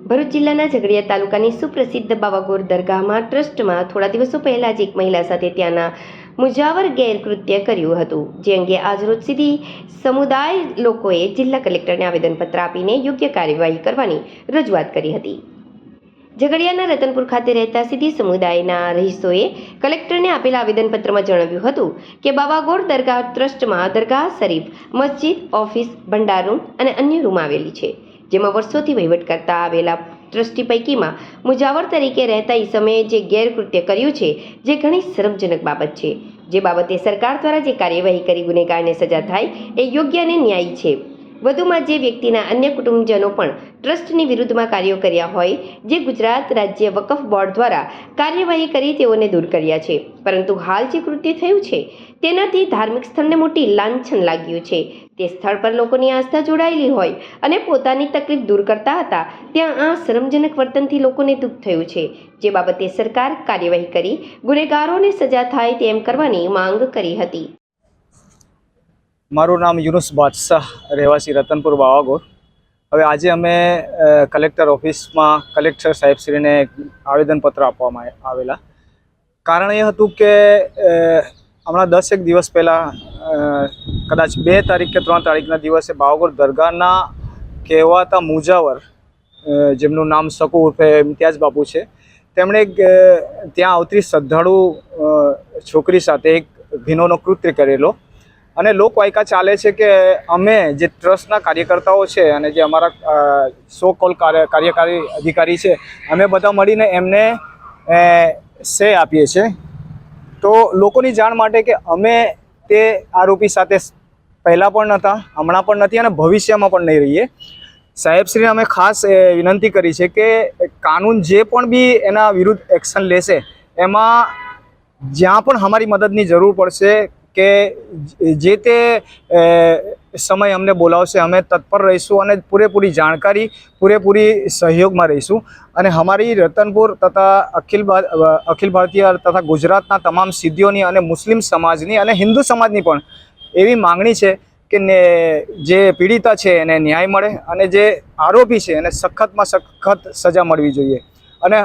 ભરૂચ જિલ્લાના ઝઘડિયા તાલુકાની સુપ્રસિદ્ધ બાવાગોર દરગાહમાં ટ્રસ્ટમાં થોડા દિવસો પહેલા જ એક મહિલા સાથે ત્યાંના મુજાવર ગેરકૃત્ય કર્યું હતું. જે અંગે આજરોજ સીધી સમુદાય લોકોએ જિલ્લા કલેક્ટરને આવેદનપત્ર આપીને યોગ્ય કાર્યવાહી કરવાની રજૂઆત કરી હતી. ઝઘડિયાના રતનપુર ખાતે રહેતા સીધી સમુદાયના રહીશોએ કલેક્ટરને આપેલા આવેદનપત્રમાં જણાવ્યું હતું કે બાવાગોર દરગાહ ટ્રસ્ટમાં દરગાહ શરીફ, મસ્જિદ, ઓફિસ, ભંડાર રૂમ અને અન્ય રૂમ આવેલી છે. જેમાં વર્ષોથી વહીવટ કરતા આવેલા ટ્રસ્ટી પૈકીમાં મુજાવર તરીકે રહેતા ઈસમે જે ગેરકૃત્ય કર્યું છે, જે ઘણી શરમજનક બાબત છે. જે બાબતે સરકાર દ્વારા જે કાર્યવાહી કરી ગુનેગારને સજા થાય, એ યોગ્ય અને ન્યાયી છે. વધુમાં જે વ્યક્તિના અન્ય કુટુંબજનો પણ ટ્રસ્ટની વિરુદ્ધમાં કાર્યો કર્યા હોય, જે ગુજરાત રાજ્ય વકફ બોર્ડ દ્વારા કાર્યવાહી કરી તેઓને દૂર કર્યા છે. પરંતુ હાલ જે કૃત્ય થયું છે, તેનાથી ધાર્મિક સ્થળને મોટી લાંછન લાગ્યું છે. તે સ્થળ પર લોકોની આસ્થા જોડાયેલી હોય અને પોતાની તકલીફ દૂર કરતા હતા, ત્યાં આ શરમજનક વર્તનથી લોકોને દુઃખ થયું છે. જે બાબતે સરકાર કાર્યવાહી કરી, ગુનેગારોને સજા થાય તેમ કરવાની માંગ કરી હતી. મારું નામ યુનુસ બાદશાહ રહેવાસી રતનપુર બાવાગોર. હવે આજે અમે કલેક્ટર ઓફિસમાં કલેક્ટર સાહેબશ્રીને આવેદનપત્ર આપવામાં આવે- આવેલા. કારણ એ હતું કે હમણાં દસ એક દિવસ પહેલાં કદાચ બે તારીખ કે ત્રણ તારીખના દિવસે બાવાગોર દરગાહના કહેવાતા મુજાવર જેમનું નામ શકુ ઉર્ફે ઇમ્તિયાઝ બાપુ છે, તેમણે ત્યાં આવતી શ્રદ્ધાળુ છોકરી સાથે એક ભીનોનો કૃત્ય કરેલો. અને લોકવાયકા ચાલે છે કે અમે જે ટ્રસ્ટના કાર્યકર્તાઓ છે અને જે અમારા સો કોલ કાર્યકારી અધિકારી છે, અમે બધા મળીને એમને સે આપીએ છીએ. તો લોકોની જાણ માટે કે અમે તે આરોપી સાથે પહેલાં પણ નહોતા હમણાં પણ નથી અને ભવિષ્યમાં પણ નહીં રહીએ. સાહેબશ્રીને અમે ખાસ વિનંતી કરી છે કે કાનૂન જે પણ બી એના વિરુદ્ધ એક્શન લેશે, એમાં જ્યાં પણ અમારી મદદની જરૂર પડશે કે જે તે સમય અમને બોલાવશે, અમે તત્પર રહીશું અને પૂરેપૂરી જાણકારી, પૂરેપૂરી સહયોગમાં રહીશું. અને અમારી રતનપુર તથા અખિલ અખિલ ભારતીય તથા ગુજરાતના તમામ સિદ્ધિઓની અને મુસ્લિમ સમાજની અને હિન્દુ સમાજની પણ એવી માંગણી છે કે ને, જે પીડિતા છે એને ન્યાય મળે અને જે આરોપી છે એને સખતમાં સખત સજા મળવી જોઈએ. અને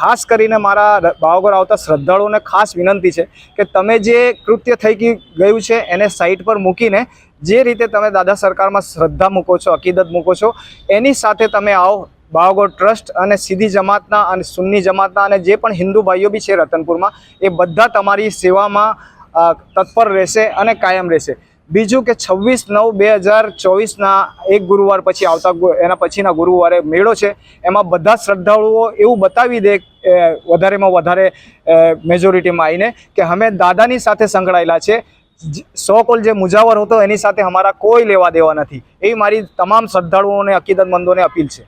ખાસ કરીને મારા ભાવગર આવતા શ્રદ્ધાળુઓને ખાસ વિનંતી છે કે તમે જે કૃત્ય થઈ ગયું છે એને સાઈટ પર મૂકીને જે રીતે તમે દાદા સરકારમાં શ્રદ્ધા મૂકો છો, અકીદત મૂકો છો, એની સાથે તમે આવો. બાવાગોર ટ્રસ્ટ અને સીધી જમાતના અને સુન્ની જમાતના અને જે પણ હિન્દુ ભાઈઓ બી છે રતનપુરમાં, એ બધા તમારી સેવામાં તત્પર રહેશે અને કાયમ રહેશે. બીજું કે છવ્વીસ નવ બે હજાર ચોવીસના એક ગુરુવાર પછી આવતા એના પછીના ગુરુવારે મેળો છે. એમાં બધા શ્રદ્ધાળુઓ એવું બતાવી દે વધારેમાં વધારે મેજોરિટીમાં આવીને કે અમે દાદાની સાથે સંકળાયેલા છે. સો કોલ જે મુજાવર હતો એની સાથે અમારા કોઈ લેવા દેવા નથી. એવી મારી તમામ શ્રદ્ધાળુઓને, અકીદતમંદોને અપીલ છે.